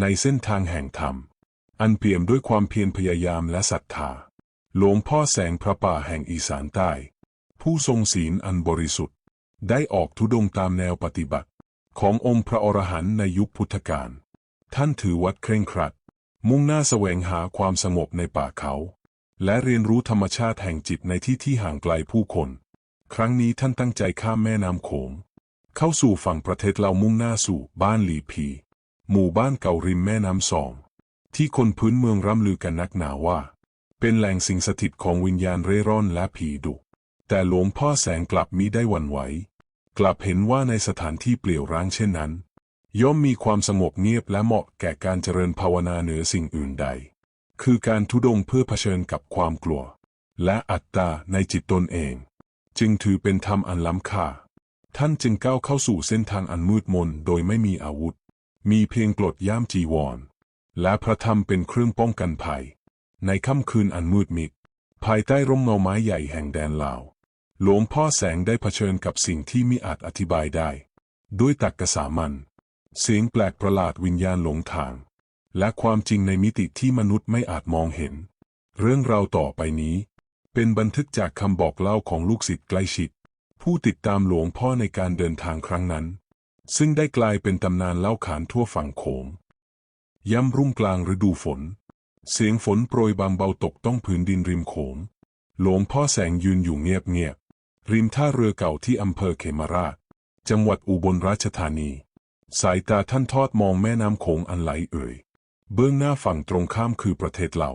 ในเส้นทางแห่งธรรม อันเปี่ยมด้วยความเพียรพยายามและศรัทธา หลวงพ่อแสงพระป่าแห่งอีสานใต้ ผู้ทรงศีลอันบริสุทธิ์ ได้ออกทุดงค์ตามแนวปฏิบัติ ขององค์พระอรหันต์ในยุคพุทธกาล ท่านถือวัดเคร่งครัด มุ่งหน้าแสวงหาความสงบในป่าเขา และเรียนรู้ธรรมชาติแห่งจิตในที่ที่ห่างไกลผู้คน ครั้งนี้ท่านตั้งใจข้ามแม่น้ำโขงเข้าสู่ฝั่งประเทศเรามุ่งหน้าสู่บ้านหลีพี หมู่บ้านเก่าริมแม่น้ำสอง ที่คนพื้นเมืองร่ำลือกันนักหนาว่า เป็นแหล่งสิงสถิตของวิญญาณเร่ร่อนและผีดุ แต่หลวงพ่อแสงกลับมิได้หวั่นไหว กลับเห็นว่าในสถานที่เปลี่ยวร้างเช่นนั้น ย่อมมีความสงบเงียบและเหมาะแก่การเจริญภาวนาเหนือสิ่งอื่นใด คือการทุดงเพื่อเผชิญกับความกลัว และอัตตาในจิตตนเอง จึงถือเป็นธรรมอันล้ำค่าท่านจึงก้าวเข้าสู่เส้นทางอันมืดมนโดยไม่มีอาวุธ มีเพียงกรดย่ามจีวร และพระธรรมเป็นเครื่องป้องกันภัย ในค่ำคืนอันมืดมิด ภายใต้ร่มเงาไม้ใหญ่แห่งแดนลาว หลวงพ่อแสงได้เผชิญกับสิ่งที่มิอาจอธิบายได้ ด้วยตรรกสามัญเสียงแปลกประหลาดวิญญาณหลงทาง และความจริงในมิติที่มนุษย์ไม่อาจมองเห็น เรื่องราวต่อไปนี้ เป็นบันทึกจากคำบอกเล่าของลูกศิษย์ใกล้ชิด ผู้ติดตามหลวงพ่อในการเดินทางครั้งนั้น ซึ่งได้กลายเป็นตำนานเล่าขานทั่วฝั่งโขง ย่ำรุ่งกลางฤดูฝน เสียงฝนโปรยบางเบาตกต้องผืนดินริมโขง หลวงพ่อแสงยืนอยู่เงียบๆริมท่าเรือเก่าที่อำเภอเขมราช จังหวัดอุบลราชธานี สายตาท่านทอดมองแม่น้ำโขงอันไหลเอ่ย เบื้องหน้าฝั่งตรงข้ามคือประเทศเรา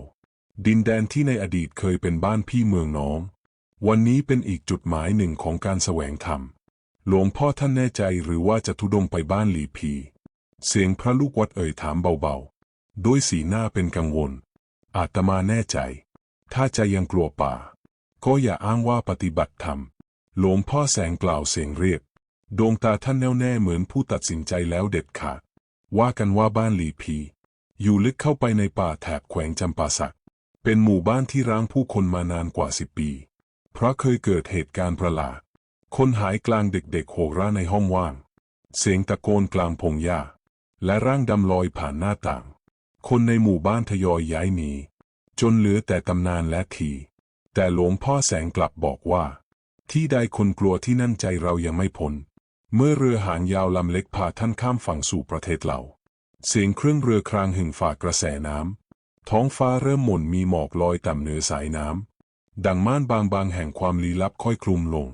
ดินแดนที่ในอดีตเคยเป็นบ้านพี่เมืองน้อง วันนี้เป็นอีกจุดหมายหนึ่งของการแสวงธรรม หลวงพ่อท่านแน่ใจหรือว่าจะทุดงไปบ้านหลีพี เสียงพระลูกวัดเอ่ยถามเบาๆ ด้วยสีหน้าเป็นกังวล อาตมาแน่ใจ ถ้าใจยังกลัวป่า ก็อย่าอ้างว่าปฏิบัติธรรม หลวงพ่อแสงกล่าวเสียงเรียบ ดวงตาท่านแน่วแน่เหมือนผู้ตัดสินใจแล้วเด็ดขาด ว่ากันว่าบ้านหลีพี อยู่ลึกเข้าไปในป่าแถบแขวงจำปาสัก เป็นหมู่บ้านที่ร้างผู้คนมานานกว่าสิบปี เพราะเคยเกิดเหตุการณ์ประหลาด คนหายกลางเด็กๆโหร่าในห้องว่าง เสียงตะโกนกลางพงหญ้า และร่างดำลอยผ่านหน้าต่าง คนในหมู่บ้านทยอยย้ายหนี จนเหลือแต่ตำนานและทีแต่หลวงพ่อแสงกลับบอกว่า ที่ใดคนกลัวที่นั่นใจเรายังไม่พ้น เมื่อเรือหางยาวลำเล็กพาท่านข้ามฝั่งสู่ประเทศเรา เสียงเครื่องเรือครางหึ่งฝ่ากระแสน้ำ ท้องฟ้าเริ่มหม่นมีหมอกลอยต่ำเหนือสายน้ำ ดังม่านบางๆแห่งความลี้ลับค่อยคลุมลง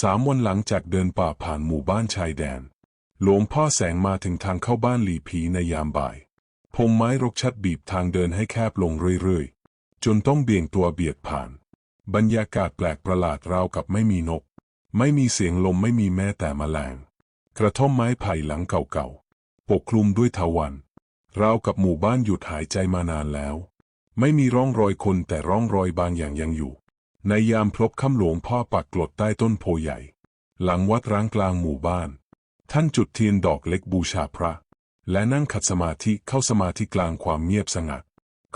สามวันหลังจากเดินป่าผ่านหมู่บ้านชายแดน หลวงพ่อแสงมาถึงทางเข้าบ้านหลีผีในยามบ่ายพงไม้รกชัดบีบทางเดินให้แคบลงเรื่อยๆ จนต้องเบี่ยงตัวเบียดผ่าน บรรยากาศแปลกประหลาดราวกับไม่มีนก ไม่มีเสียงลมไม่มีแม้แต่แมลง กระท่อมไม้ไผ่หลังเก่าๆ ปกคลุมด้วยทวันราวกับหมู่บ้านหยุดหายใจมานานแล้ว ไม่มีร่องรอยคนแต่ร่องรอยบางอย่างยังอยู่ ในยามพลบค่ำหลวงพ่อปักกลดใต้ต้นโพใหญ่ หลังวัดร้างกลางหมู่บ้าน ท่านจุดเทียนดอกเล็กบูชาพระ และนั่งขัดสมาธิเข้าสมาธิกลางความเงียบสงัด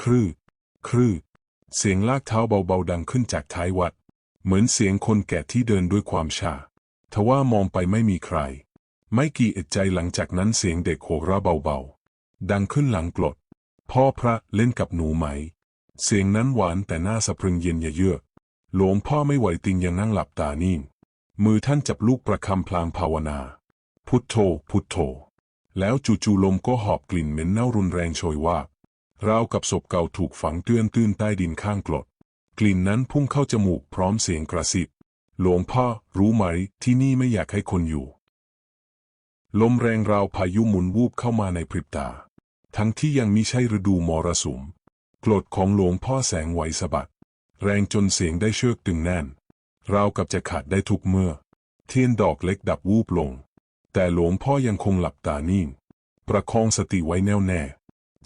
ครืดครืดเสียงลากเท้าเบาๆดังขึ้นจากท้ายวัด เหมือนเสียงคนแก่ที่เดินด้วยความชาทว่ามองไปไม่มีใคร ไม่กี่เอ็ดใจหลังจากนั้นเสียงเด็กโหราะเบาๆ ดังขึ้นหลังกรดพ่อพระเล่นกับหนูไหม เสียงนั้นหวานแต่หน่าสะพรึงเย็นเยือก หลวงพ่อไม่ไหวติงยังนั่งหลับตานิ่ง มือท่านจับลูกประคำพลางภาวนา พุทโธ พุทโธ แล้วจู่ๆลมก็หอบกลิ่นเหม็นเน่ารุนแรงโชยว่า ราวกับศพเก่าถูกฝังเตื้อนตื้นใต้ดินข้างกรดกลิ่นนั้นพุ่งเข้าจมูกพร้อมเสียงกระซิบ หลวงพ่อรู้ไหมที่นี่ไม่อยากให้คนอยู่ ลมแรงราวพายุหมุนวูบเข้ามาในพริบตา ทั้งที่ยังมิใช่ฤดูมรสุมกรดของหลวงพ่อแสงไหวสะบัด แรงจนเสียงได้เชือกตึงแน่น ราวกับจะขาดได้ทุกเมื่อ เทียนดอกเล็กดับวูบลง แต่หลวงพ่อยังคงหลับตานิ่ง ประคองสติไว้แน่วแน่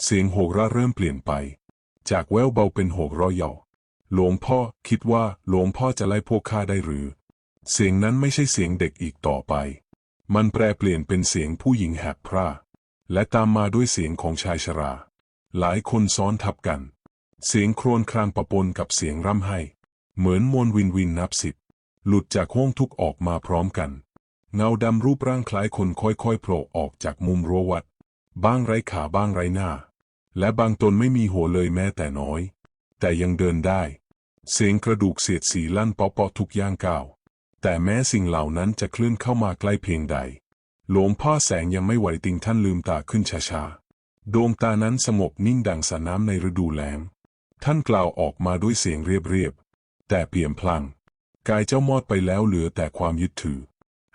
เสียงโหกระเริ่มเปลี่ยนไป จากแววเบาเป็นโหกร้อยเยาหลวงพ่อคิดว่าหลวงพ่อจะไล่พวกข้าได้หรือ เสียงนั้นไม่ใช่เสียงเด็กอีกต่อไป มันแปลเปลี่ยนเป็นเสียงผู้หญิงแหบพร่าและตามมาด้วยเสียงของชายชรา หลายคนซ้อนทับกัน เสียงโครวญครางปะปนกับเสียงร่ำไห้ เหมือนมวลวินวินนับสิบ หลุดจากห้องทุกออกมาพร้อมกัน เงาดำรูปร่างคล้ายคนค่อยๆโผล่ออกจากมุมรั้ววัด บ้างไร้ขาบ้างไร้หน้า และบางตนไม่มีหัวเลยแม้แต่น้อย แต่ยังเดินได้ เสียงกระดูกเสียดสีลั่นเปาะๆทุกย่างก้าว แต่แม้สิ่งเหล่านั้นจะเคลื่อนเข้ามาใกล้เพียงใด หลวงพ่อแสงยังไม่ไหวติงท่านลืมตาขึ้นช้าๆ ดวงตานั้นสงบนิ่งดังสระน้ำในฤดูแล้ง ท่านกล่าวออกมาด้วยเสียงเรียบๆ แต่เปี่ยมพลัง กายเจ้ามอดไปแล้วเหลือแต่ความยึดถือ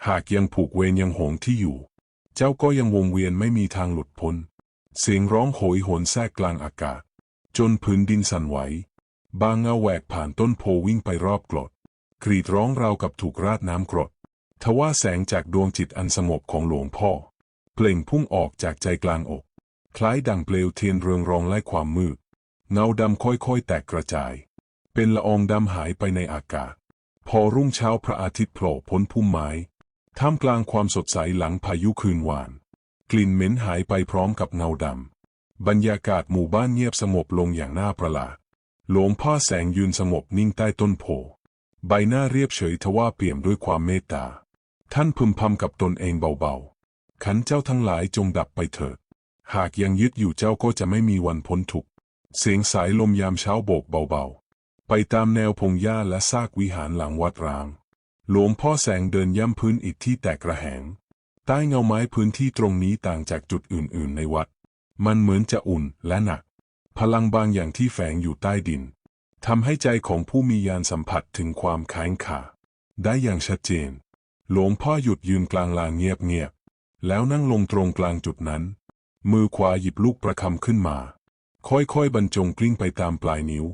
หากยังผูกเวรยังหงที่อยู่ เจ้าก็ยังวงเวียนไม่มีทางหลุดพ้น เสียงร้องโหยหวนแทรกกลางอากาศ จนพื้นดินสั่นไหว บางเงาแหวกผ่านต้นโพวิ่งไปรอบกรด กรีดร้องราวกับถูกราดน้ำกรด ทว่าแสงจากดวงจิตอันสงบของหลวงพ่อ เปล่งพุ่งออกจากใจกลางอก คล้ายดังเปลวเทียนเรืองรองไล่ความมืด เงาดำค่อยๆ แตกกระจาย เป็นละอองดำหายไปในอากาศ พอรุ่งเช้าพระอาทิตย์โผล่พ้นพุ่มไม้ ท่ามกลางความสดใสหลังพายุคืนหวาน กลิ่นเหม็นหายไปพร้อมกับเงาดำ บรรยากาศหมู่บ้านเงียบสงบลงอย่างน่าประหลาดหลวงพ่อแสงยืนสงบนิ่งใต้ต้นโพ ใบหน้าเรียบเฉยทว่าเปี่ยมด้วยความเมตตา ท่านพึมพำกับตนเองเบาๆ ขันเจ้าทั้งหลายจงดับไปเถิด หากยังยึดอยู่เจ้าก็จะไม่มีวันพ้นทุกข์ เสียงสายลมยามเช้าโบกเบาๆ ไปตามแนวพงหญ้าและซากวิหารหลังวัดร้าง หลวงพ่อแสงเดินย่ำพื้นอิฐที่แตกระแหง ใต้เงาไม้พื้นที่ตรงนี้ต่างจากจุดอื่นๆในวัด มันเหมือนจะอุ่นและหนัก พลังบางอย่างที่แฝงอยู่ใต้ดินทำให้ใจของผู้มียานสัมผัสถึงความแข็งขาได้อย่างชัดเจน หลวงพ่อหยุดยืนกลางลานเงียบๆ แล้วนั่งลงตรงกลางจุดนั้น มือขวาหยิบลูกประคำขึ้นมา ค่อยๆ บรรจงกลิ้งไปตามปลายนิ้ว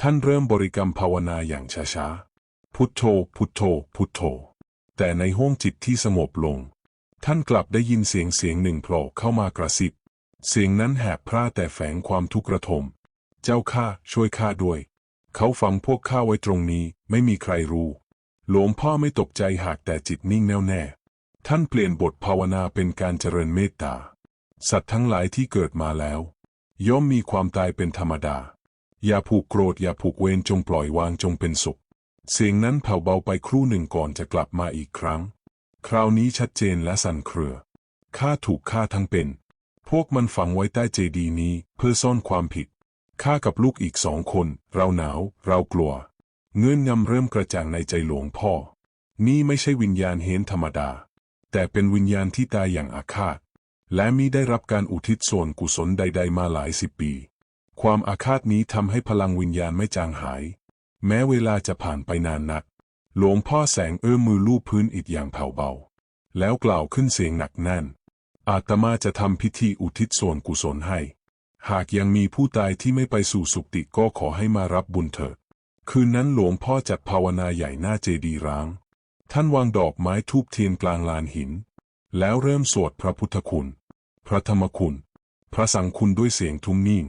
ท่านเริ่มบริกรรมภาวนาอย่างช้าๆ พุทโธ พุทโธ พุทโธ แต่ในห้วงจิตที่สงบลง ท่านกลับได้ยินเสียงเสียงหนึ่งโผล่เข้ามากระซิบ เสียงนั้นแหบพร่าแต่แฝงความทุกข์ระทม เจ้าข้าช่วยข้าด้วย เขาฝังพวกข้าไว้ตรงนี้ไม่มีใครรู้ หลวงพ่อไม่ตกใจหากแต่จิตนิ่งแน่วแน่ ท่านเปลี่ยนบทภาวนาเป็นการเจริญเมตตา สัตว์ทั้งหลายที่เกิดมาแล้ว ย่อมมีความตายเป็นธรรมดา อย่าผูกโกรธอย่าผูกเวรจงปล่อยวางจงเป็นสุข เสียงนั้นแผ่วเบาไปครู่หนึ่งก่อนจะกลับมาอีกครั้ง คราวนี้ชัดเจนและสั่นเครือ ข้าถูกฆ่าทั้งเป็น พวกมันฝังไว้ใต้เจดีย์นี้เพื่อซ่อนความผิด ข้ากับลูกอีกสองคน เราหนาว เรากลัว เงื่อนงำเริ่มกระจ่างในใจหลวงพ่อ นี่ไม่ใช่วิญญาณเฮนธรรมดา แต่เป็นวิญญาณที่ตายอย่างอาฆาต และมิได้รับการอุทิศส่วนกุศลใด ๆ มาหลายสิบปี ความอาฆาตนี้ทำให้พลังวิญญาณไม่จางหาย แม้เวลาจะผ่านไปนานนัก หลวงพ่อแสงเอื้อมมือลูบพื้นอิฐอย่างแผ่วเบา แล้วกล่าวขึ้นเสียงหนักแน่น อาตมาจะทำพิธีอุทิศส่วนกุศลให้ หากยังมีผู้ตายที่ไม่ไปสู่สุคติก็ขอให้มารับบุญเถิด คืนนั้นหลวงพ่อจัดภาวนาใหญ่หน้าเจดีร้าง ท่านวางดอกไม้ทูบเทียนกลางลานหิน แล้วเริ่มสวดพระพุทธคุณ พระธรรมคุณ พระสังคุณด้วยเสียงทุ้มนิ่ง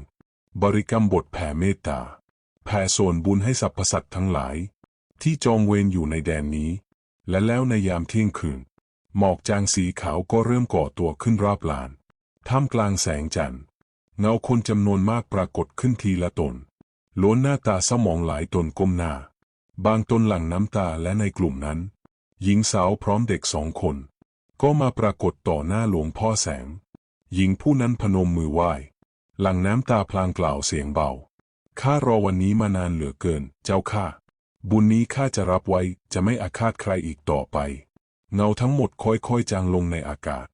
บริกรรมบทแผ่เมตตา แผ่ส่วนบุญให้สรรพสัตว์ทั้งหลาย ที่จองเวรอยู่ในแดนนี้ และแล้วในยามเที่ยงคืน หมอกจางสีขาวก็เริ่มก่อตัวขึ้นรอบลาน ท่ามกลางแสงจันทร์ เงาคนจำนวนมากปรากฏขึ้นทีละตน ล้วนหน้าตาเศร้าหมองหลายตนก้มหน้า บางตนหลั่งน้ำตาและในกลุ่มนั้น หญิงสาวพร้อมเด็กสองคน ก็มาปรากฏต่อหน้าหลวงพ่อแสง หญิงผู้นั้นพนมมือไหว้ หลังน้ำตาพลางกล่าวเสียงเบา ข้ารอวันนี้มานานเหลือเกิน เจ้าข้า บุญนี้ข้าจะรับไว้ จะไม่อาฆาตใครอีกต่อไป เงาทั้งหมดค่อยๆจางลงในอากาศ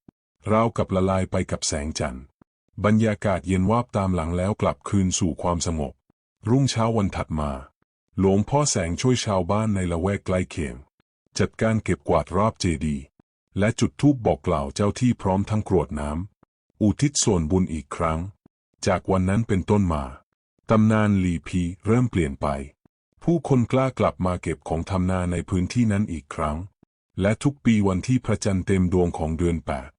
ราวกับละลายไปกับแสงจันทร์ บรรยากาศเย็นวาบตามหลังแล้วกลับคืนสู่ความสงบ รุ่งเช้าวันถัดมา หลวงพ่อแสงช่วยชาวบ้านในละแวกใกล้เคียง จัดการเก็บกวาดรอบเจดีย์และจุดธูปบอกกล่าวเจ้าที่พร้อมทั้งกรวดน้ำ อุทิศส่วนบุญอีกครั้ง จากวันนั้นเป็นต้นมา ตำนานลีพีเริ่มเปลี่ยนไป ผู้คนกล้ากลับมาเก็บของทำนาในพื้นที่นั้นอีกครั้ง และทุกปีวันที่พระจันทร์เต็มดวงของเดือนแปด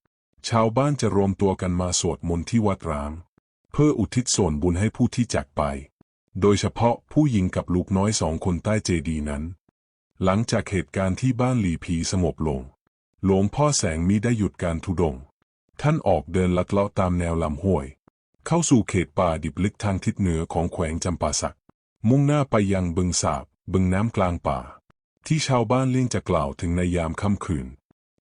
ชาวบ้านจะรวมตัวกันมาสวดมนต์ที่วัดร้าง เพื่ออุทิศส่วนบุญให้ผู้ที่จากไป โดยเฉพาะผู้หญิงกับลูกน้อยสองคนใต้เจดีนั้น หลังจากเหตุการณ์ที่บ้านหลีผีสงบลง หลวงพ่อแสงมิได้หยุดการทุดง ท่านออกเดินลัดเลาะตามแนวลำห้วย เข้าสู่เขตป่าดิบลึกทางทิศเหนือของแขวงจำปาสัก มุ่งหน้าไปยังบึงสาบ บึงน้ำกลางป่า ที่ชาวบ้านเลี่ยงจะกล่าวถึงในยามค่ำคืน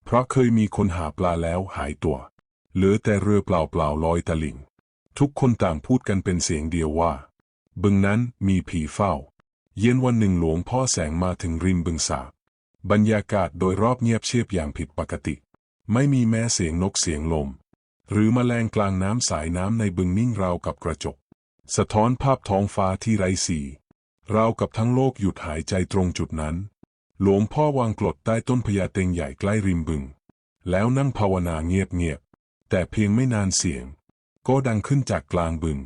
เพราะเคยมีคนหาปลาแล้วหายตัว เหลือแต่เรือเปล่าๆลอยตะลิ่ง ทุกคนต่างพูดกันเป็นเสียงเดียวว่า บึงนั้นมีผีเฝ้า เย็นวันหนึ่งหลวงพ่อแสงมาถึงริมบึงสาบ บรรยากาศโดยรอบเงียบเชียบอย่างผิดปกติ ไม่มีแม้เสียงนกเสียงลม หรือมแมลงกลางน้ำสายน้ำในบึงนิ่งราวกับกระจก สะท้อนภาพท้องฟ้าที่ไร้สีราวกับทั้งโลกหยุดหายใจตรงจุดนั้น หลวงพ่อวางกรดใต้ต้นพญาเต็งใหญ่ใกล้ริมบึง แล้วนั่งภาวนาเงียบๆแต่เพียงไม่นานเสียง ก็ดังขึ้นจากกลางบึง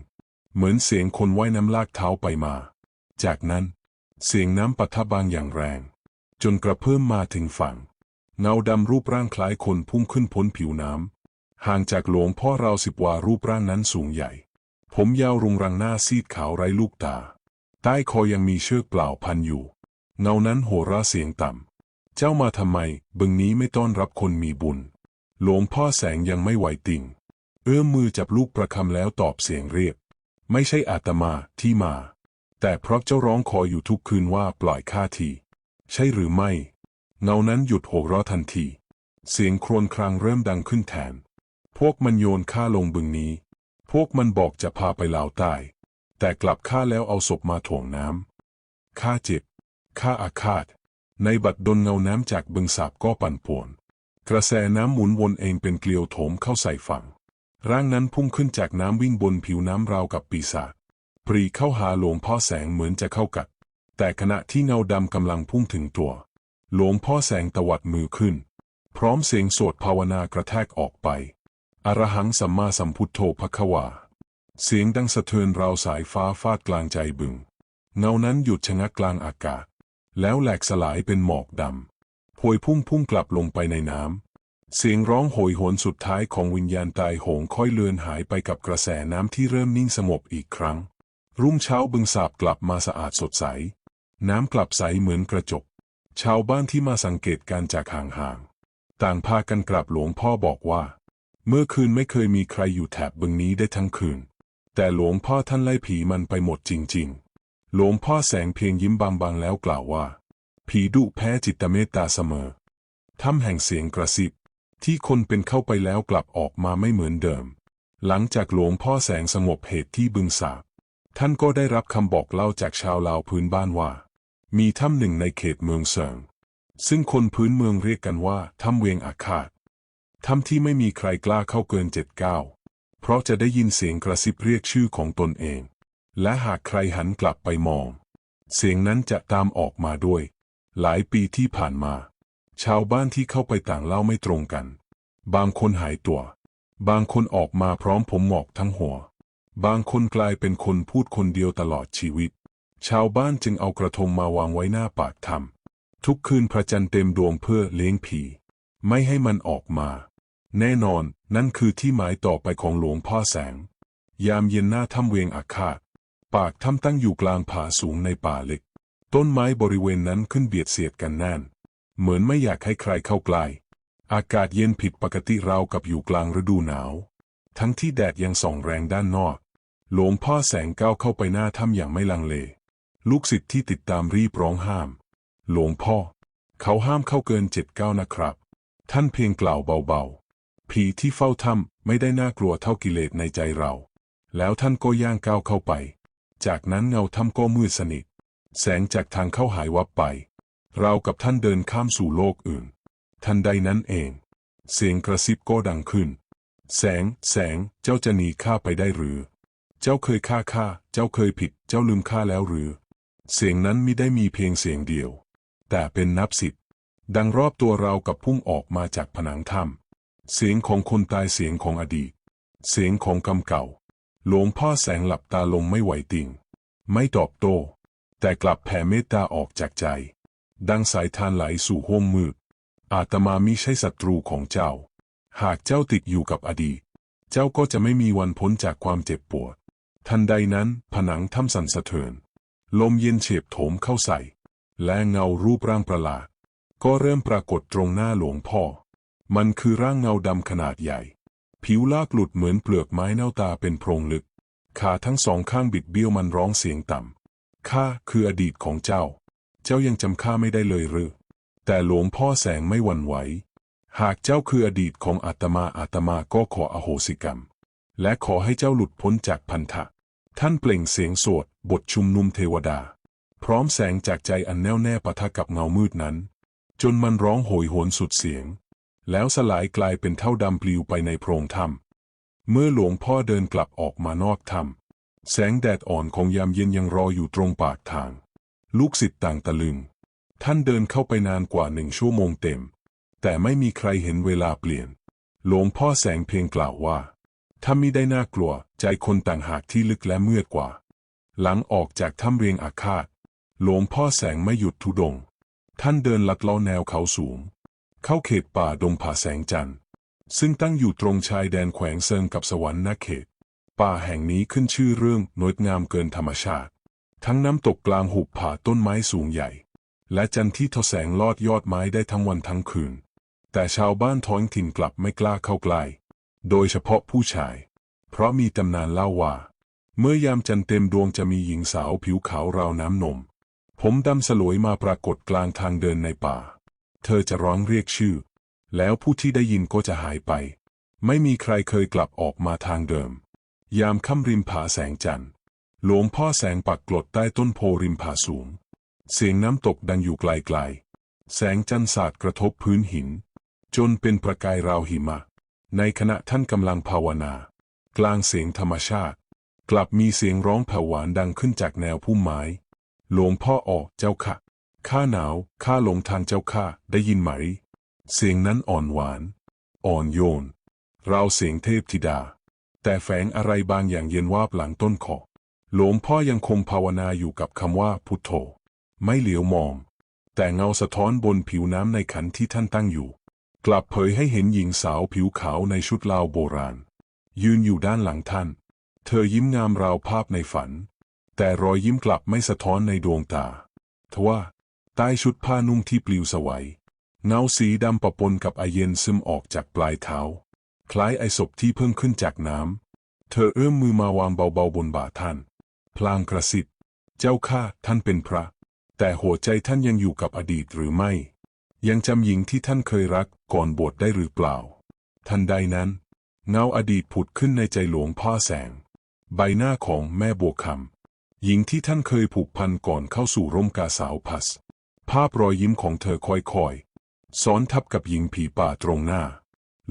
เหมือนเสียงคนว่ายน้ำลากเท้าไปมา จากนั้น เสียงน้ำปะทะบางอย่างแรง จนกระเพิ่อมมาถึงฝั่ง เงาดำรูปร่างคล้ายคนพุ่งขึ้นพ้นผิวน้ำ ห่างจากหลวงพ่อราวสิบวารูปร่างนั้นสูงใหญ่ ผมยาวรุงรังหน้าซีดขาวไร้ลูกตา ใต้คอยังมีเชือกเปล่าพันอยู่ เงานั้นโหราเสียงต่ำ เจ้ามาทำไม บึงนี้ไม่ต้อนรับคนมีบุญ หลวงพ่อแสงยังไม่ไหวติ่ง เอื้อมมือจับลูกประคำแล้วตอบเสียงเรียบ ไม่ใช่อาตมาที่มา แต่เพราะเจ้าร้องขออยู่ทุกคืนว่าปล่อยข้าที ใช่หรือไม่ เงานั้นหยุดโหเราะทันที เสียงโครวญครางเริ่มดังขึ้นแทน พวกมันโยนข้าลงบึงนี้ พวกมันบอกจะพาไปลาวใต้ แต่กลับข้าแล้วเอาศพมาถ่วงน้ำข้าเจ็บข้าอาฆาต ในบัดดลเงาน้ำจากบึงสาบก็ปั่นป่วน กระแสน้ำหมุนวนเองเป็นเกลียวโถมเข้าใส่ฝั่ง ร่างนั้นพุ่งขึ้นจากน้ำวิ่งบนผิวน้ำราวกับปีศาจปรีเข้าหาหลวงพ่อแสงเหมือนจะเข้ากัด แต่ขณะที่เงาดำกำลังพุ่งถึงตัว หลวงพ่อแสงตวัดมือขึ้น พร้อมเสียงสวดภาวนากระแทกออกไป อรหังสัมมาสัมพุทโธภควา เสียงดังสะเทือนราวสายฟ้าฟาดกลางใจบึง เงานั้นหยุดชะงักกลางอากาศ แล้วแหลกสลายเป็นหมอกดำพวยพุ่งพุ่งกลับลงไปในน้ำ เสียงร้องโหยหวนสุดท้ายของวิญญาณตายโหงค่อยเลือนหายไปกับกระแสน้ำที่เริ่มนิ่งสงบอีกครั้ง รุ่งเช้าบึงสาบกลับมาสะอาดสดใส น้ำกลับใสเหมือนกระจก ชาวบ้านที่มาสังเกตการจากห่างๆ ต่างพากันกลับหลวงพ่อบอกว่า เมื่อคืนไม่เคยมีใครอยู่แถบบึงนี้ได้ทั้งคืน แต่หลวงพ่อท่านไล่ผีมันไปหมดจริง ๆ หลวงพ่อแสงเพียงยิ้มบางๆแล้วกล่าวว่า ผีดุแพ้จิตเมตตาเสมอถ้ำแห่งเสียงกระซิบ ที่คนเป็นเข้าไปแล้วกลับออกมาไม่เหมือนเดิม หลังจากหลวงพ่อแสงสงบเหตุที่บึงสาบท่านก็ได้รับคำบอกเล่าจากชาวลาวพื้นบ้านว่า มีถ้ำหนึ่งในเขตเมืองเซิง ซึ่งคนพื้นเมืองเรียกกันว่าถ้ำเวียงอาคาตถ้ำที่ไม่มีใครกล้าเข้าเกินเจ็ดเก้าเพราะจะได้ยินเสียงกระซิบเรียกชื่อของตนเอง และหากใครหันกลับไปมอง เสียงนั้นจะตามออกมาด้วย หลายปีที่ผ่านมา ชาวบ้านที่เข้าไปต่างเล่าไม่ตรงกัน บางคนหายตัว บางคนออกมาพร้อมผมหมอกทั้งหัว บางคนกลายเป็นคนพูดคนเดียวตลอดชีวิต ชาวบ้านจึงเอากระทงมาวางไว้หน้าปากถ้ำทุกคืนพระจันทร์เต็มดวงเพื่อเลี้ยงผี ไม่ให้มันออกมา แน่นอนนั่นคือที่หมายต่อไปของหลวงพ่อแสง ยามเย็นหน้าถ้ำเวงอาคาตปากถ้ำตั้งอยู่กลางผาสูงในป่าเล็ก ต้นไม้บริเวณนั้นขึ้นเบียดเสียดกันแน่น เหมือนไม่อยากให้ใครเข้าใกล้อากาศเย็นผิดปกติราวกับอยู่กลางฤดูหนาว ทั้งที่แดดยังส่องแรงด้านนอก หลวงพ่อแสงก้าวเข้าไปหน้าถ้ำอย่างไม่ลังเล ลูกศิษย์ที่ติดตามรีบร้องห้าม หลวงพ่อ เขาห้ามเข้าเกินเจ็ดก้านะครับ ท่านเพียงกล่าวเบาๆ ผีที่เฝ้าถ้ำไม่ได้น่ากลัวเท่ากิเลสในใจเรา แล้วท่านก็ย่างก้าวเข้าไป จากนั้นเงาถ้ำก็มืดสนิท แสงจากทางเข้าหายวับไป เรากับท่านเดินข้ามสู่โลกอื่น ทันใดนั้นเอง เสียงกระซิบก็ดังขึ้น แสง แสง เจ้าจะหนีข้าไปได้หรือ เจ้าเคยฆ่าข้า เจ้าเคยผิด เจ้าลืมข้าแล้วหรือ เสียงนั้นมิได้มีเพียงเสียงเดียว แต่เป็นนับสิบดังรอบตัวเรากับพุ่งออกมาจากผนังถ้ำเสียงของคนตายเสียงของอดีต เสียงของกรรมเก่า หลวงพ่อแสงหลับตาลงไม่ไหวติ่ง ไม่ตอบโต้ แต่กลับแผ่เมตตาออกจากใจ ดังสายทานไหลสู่ห้วงมืด อาตมามิใช่ศัตรูของเจ้า หากเจ้าติดอยู่กับอดีต เจ้าก็จะไม่มีวันพ้นจากความเจ็บปวด ทันใดนั้นผนังถ้ำสั่นสะเทือน ลมเย็นเฉียบโถมเข้าใส่ และเงารูปร่างประหลาด ก็เริ่มปรากฏตรงหน้าหลวงพ่อ มันคือร่างเงาดำขนาดใหญ่ ผิวลากหลุดเหมือนเปลือกไม้เน่าตาเป็นโพรงลึก ขาทั้งสองข้างบิดเบี้ยวมันร้องเสียงต่ำข้าคืออดีตของเจ้า เจ้ายังจำข้าไม่ได้เลยหรือ แต่หลวงพ่อแสงไม่หวั่นไหว หากเจ้าคืออดีตของอาตมาอาตมาก็ขออโหสิกรรม และขอให้เจ้าหลุดพ้นจากพันธะ ท่านเปล่งเสียงสวดบทชุมนุมเทวดา พร้อมแสงจากใจอันแน่วแน่ปะทะกับเงามืดนั้น จนมันร้องโหยโหนสุดเสียง แล้วสลายกลายเป็นเท่าดำปลิวไปในโพรงถ้ำเมื่อหลวงพ่อเดินกลับออกมานอกถ้ำแสงแดดอ่อนของยามเย็นยังรออยู่ตรงปากทาง ลูกศิษย์ต่างตะลึง ท่านเดินเข้าไปนานกว่าหนึ่งชั่วโมงเต็ม แต่ไม่มีใครเห็นเวลาเปลี่ยน หลวงพ่อแสงเพียงกล่าวว่า ถ้ามิได้น่ากลัว ใจคนต่างหากที่ลึกและเมืดกว่า หลังออกจากถ้ำเรียงอาคาตหลวงพ่อแสงไม่หยุดทุดง ท่านเดินลัดเล้อแนวเขาสูง เข้าเขตป่าดงผาแสงจันทร์ ซึ่งตั้งอยู่ตรงชายแดนแขวงเซิงกับสวรรค์นาเขต ป่าแห่งนี้ขึ้นชื่อเรื่องงดงามเกินธรรมชาติ ทั้งน้ำตกกลางหุบผาต้นไม้สูงใหญ่ และจันทร์ที่ทอแสงลอดยอดไม้ได้ทั้งวันทั้งคืน แต่ชาวบ้านท้องถิ่นกลับไม่กล้าเข้าใกล้ โดยเฉพาะผู้ชาย เพราะมีตำนานเล่าว่า เมื่อยามจันเต็มดวงจะมีหญิงสาวผิวขาวราวน้ำนม ผมดำสลวยมาปรากฏกลางทางเดินในป่า เธอจะร้องเรียกชื่อ แล้วผู้ที่ได้ยินก็จะหายไป ไม่มีใครเคยกลับออกมาทางเดิม ยามค่ำริมผาแสงจันทร์หลวงพ่อแสงปักกลดใต้ต้นโพริมผาสูง เสียงน้ำตกดังอยู่ไกลๆ แสงจันทร์สาดกระทบพื้นหิน จนเป็นประกายราวหิมะ ในขณะท่านกำลังภาวนา กลางเสียงธรรมชาติ กลับมีเสียงร้องแผ่วหวานดังขึ้นจากแนวพุ่มไม้ หลวงพ่อออกเจ้าค่ะ ข้าหนาว ข้าหลงทางเจ้าข้าได้ยินไหม เสียงนั้นอ่อนหวาน อ่อนโยนราวเสียงเทพธิดา แต่แฝงอะไรบางอย่างเย็นวาบหลังต้นคอหลวงพ่อยังคงภาวนาอยู่กับคำว่าพุทโธ ไม่เหลียวมอง แต่เงาสะท้อนบนผิวน้ำในขันที่ท่านตั้งอยู่ กลับเผยให้เห็นหญิงสาวผิวขาวในชุดลาวโบราณ ยืนอยู่ด้านหลังท่าน เธอยิ้มงามราวภาพในฝัน แต่รอยยิ้มกลับไม่สะท้อนในดวงตา ทว่าใต้ชุดผ้านุ่งที่ปลิวสวัยเงาสีดำปะปนกับไอเย็นซึมออกจากปลายเท้า คล้ายไอศพที่เพิ่งขึ้นจากน้ำ เธอเอื้อมมือมาวางเบาๆบนบ่าท่าน พลางกระซิบเจ้าข้าท่านเป็นพระ แต่หัวใจท่านยังอยู่กับอดีตหรือไม่ ยังจำหญิงที่ท่านเคยรักก่อนบวชได้หรือเปล่า ทันใดนั้น เงาอดีตผุดขึ้นในใจหลวงพ่อแสง ใบหน้าของแม่บัวคำหญิงที่ท่านเคยผูกพันก่อนเข้าสู่ร่มกาสาวพัส ภาพรอยยิ้มของเธอค่อยๆซ้อนทับกับหญิงผีป่าตรงหน้า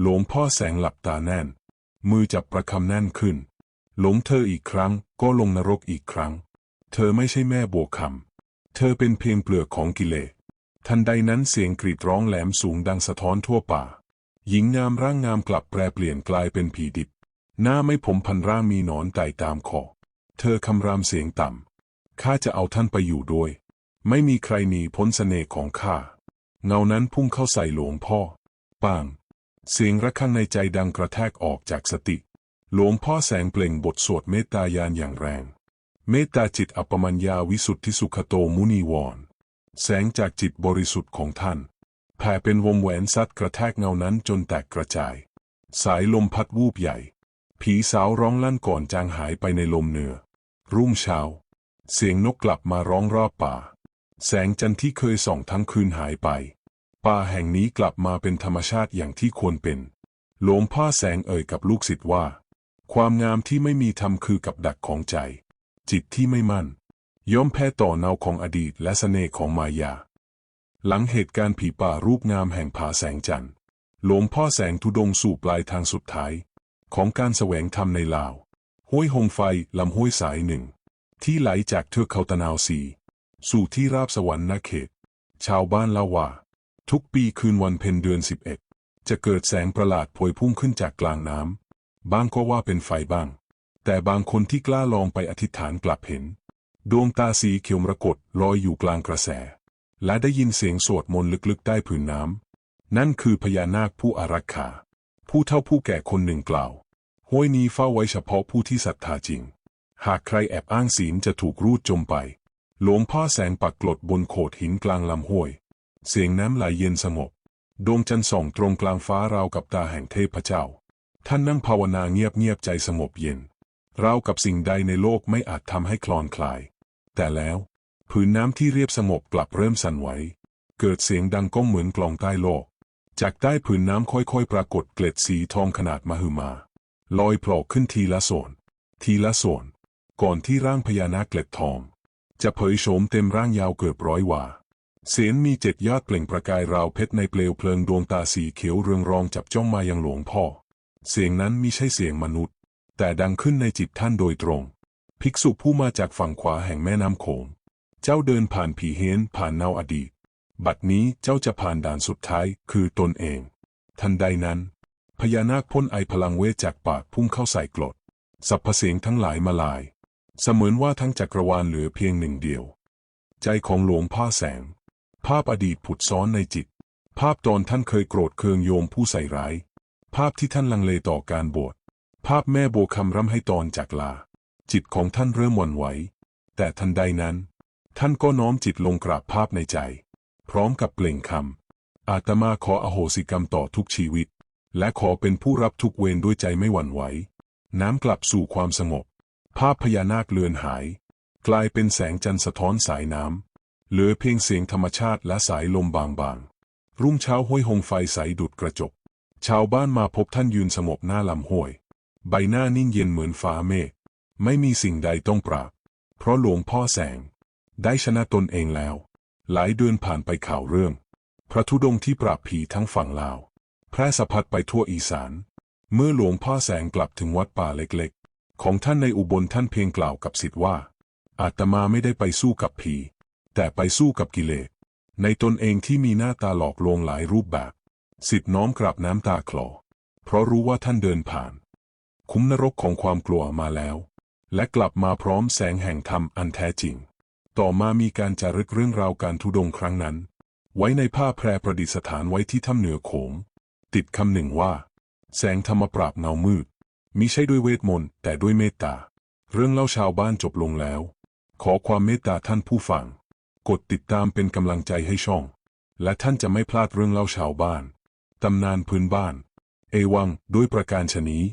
หลวงพ่อแสงหลับตาแน่น มือจับประคำแน่นขึ้น หลงเธออีกครั้งก็ลงนรกอีกครั้ง เธอไม่ใช่แม่บัวคำเธอเป็นเพียงเปลือกของกิเลส ทันใดนั้นเสียงกรีดร้องแหลมสูงดังสะท้อนทั่วป่า หญิงงามร่างงามกลับแปรเปลี่ยนกลายเป็นผีดิบ หน้าไม่ผมพันร่างมีหนอนไต่ตามคอ เธอคำรามเสียงต่ำ ข้าจะเอาท่านไปอยู่ด้วย ไม่มีใครหนีพ้นเสน่ห์ของข้า เงานั้นพุ่งเข้าใส่หลวงพ่อ ปัง เสียงระฆังในใจดังกระแทกออกจากสติ หลวงพ่อแสงเปล่งบทสวดเมตตายานอย่างแรง เมตตาจิตอัปมัญญาวิสุทธิสุขโตมุนีวร แสงจากจิตบริสุทธิ์ของท่านแผ่เป็นวงแหวนซัดกระแทกเงานั้นจนแตกกระจาย สายลมพัดวูบใหญ่ ผีสาวร้องลั่นก่อนจางหายไปในลมเหนือ รุ่งเช้า เสียงนกกลับมาร้องรอบป่า แสงจันทร์ที่เคยส่องทั้งคืนหายไป ป่าแห่งนี้กลับมาเป็นธรรมชาติอย่างที่ควรเป็นหลวงพ่อแสงเอ่ยกับลูกศิษย์ว่า ความงามที่ไม่มีธรรมคือกับดักของใจ จิตที่ไม่มั่น ย่อมแพ้ต่อเนาของอดีตและเสน่ห์ของมายา หลังเหตุการณ์ผีป่ารูปงามแห่งผาแสงจันทร์หลวงพ่อแสงทุดงสู่ปลายทางสุดท้าย ของการแสวงธรรมในลาว ห้วยหงไฟลำห้วยสายหนึ่ง ที่ไหลจากเทือกเขาตะนาวสี สู่ที่ราบสวรรค์นาเขต ชาวบ้านลาว่า ทุกปีคืนวันเพ็ญเดือนสิบเอ็ดจะเกิดแสงประหลาดพวยพุ่งขึ้นจากกลางน้ำบางก็ว่าเป็นไฟบ้าง แต่บางคนที่กล้าลองไปอธิษฐานกลับเห็น ดวงตาสีเขียวมรกตลอยอยู่กลางกระแส และได้ยินเสียงสวดมนต์ลึกๆ ใต้ผืนน้ำ นั่นคือพญานาคผู้อารักขา ผู้เท่าผู้แก่คนหนึ่งกล่าว ห้วยนี้เฝ้าไว้เฉพาะผู้ที่ศรัทธาจริง หากใครแอบอ้างศีลจะถูกรูดจมไป หลวงพ่อแสงปักกลดบนโขดหินกลางลำห้วย เสียงน้ำไหลเย็นสงบ ดวงจันทร์ส่องตรงกลางฟ้าราวกับตาแห่งเทพเจ้า ท่านนั่งภาวนาเงียบๆใจสงบเย็น ราวกับสิ่งใดในโลกไม่อาจทำให้คลอนคลาย แต่แล้วผืนน้ำที่เรียบสงบกลับเริ่มสั่นไหว เกิดเสียงดังก้องเหมือนกลองใต้โลก จากใต้ผืนน้ำค่อยๆ ปรากฏเกล็ดสีทองขนาดมหึมา ลอยโผล่ขึ้นทีละส่วนทีละส่วนก่อนที่ร่างพญานาคเกล็ดทอง จะเผยโฉมเต็มร่างยาวเกือบร้อยวาเสียนมีเจ็ดยอดเปล่งประกายราวเพชรในเปลวเพลิงดวงตาสีเขียวเรืองรองจับจ้องมายังหลวงพ่อ เสียงนั้นมิใช่เสียงมนุษย์ แต่ดังขึ้นในจิตท่านโดยตรง ภิกษุผู้มาจากฝั่งขวาแห่งแม่น้ำโขง เจ้าเดินผ่านผีเฮนผ่านเนาอดีต บัดนี้เจ้าจะผ่านด่านสุดท้ายคือตนเอง ทันใดนั้น พญานาคพ่นไอพลังเวทจากปากพุ่งเข้าใส่กรดสรรพเสียงทั้งหลายมาลาย เสมือนว่าทั้งจักรวาลเหลือเพียงหนึ่งเดียว ใจของหลวงพ่อแสง ภาพอดีตผุดซ้อนในจิต ภาพตอนท่านเคยโกรธเคืองโยมผู้ใส่ร้าย ภาพที่ท่านลังเลต่อการบวชภาพแม่โบคำร่ำให้ตอนจากลา จิตของท่านเริ่มหวั่นไหว แต่ทันใดนั้น ท่านก็น้อมจิตลงกราบภาพในใจ พร้อมกับเปล่งคำอาตมาขออโหสิกรรมต่อทุกชีวิต และขอเป็นผู้รับทุกเวรด้วยใจไม่หวั่นไหว น้ำกลับสู่ความสงบ ภาพพญานาคเลือนหาย กลายเป็นแสงจันทร์สะท้อนสายน้ำเหลือเพียงเสียงธรรมชาติและสายลมบางๆ รุ่งเช้าห้วยหงไฟใสดุดกระจก ชาวบ้านมาพบท่านยืนสงบหน้าลำห้วย ใบหน้านิ่งเย็นเหมือนฟ้าเมฆ ไม่มีสิ่งใดต้องปราบ เพราะหลวงพ่อแสง ได้ชนะตนเองแล้ว หลายเดือนผ่านไปข่าวเรื่อง พระธุดงค์ที่ปราบผีทั้งฝั่งลาว แพร่สะพัดไปทั่วอีสาน เมื่อหลวงพ่อแสงกลับถึงวัดป่าเล็กๆ ของท่านในอุบลท่านเพียงกล่าวกับสิทธิ์ว่า อาตมาไม่ได้ไปสู้กับผี แต่ไปสู้กับกิเลส ในตนเองที่มีหน้าตาหลอกลวงหลายรูปแบบ สิทธิ์น้อมกราบน้ำตาคลอ เพราะรู้ว่าท่านเดินผ่าน คุ้มนรกของความกลัวมาแล้ว และกลับมาพร้อมแสงแห่งธรรมอันแท้จริง ต่อมามีการจารึกเรื่องราวการทุดงครั้งนั้น ไว้ในผ้าแพรประดิษฐานไว้ที่ถ้ำเหนือโขง ติดคำหนึ่งว่า แสงธรรมปราบเงามืดมิใช่ด้วยเวทมนต์แต่ด้วยเมตตา เรื่องเล่าชาวบ้านจบลงแล้ว ขอความเมตตาท่านผู้ฟัง กดติดตามเป็นกำลังใจให้ช่อง และท่านจะไม่พลาดเรื่องเล่าชาวบ้าน ตำนานพื้นบ้าน เอวังด้วยประการชนี้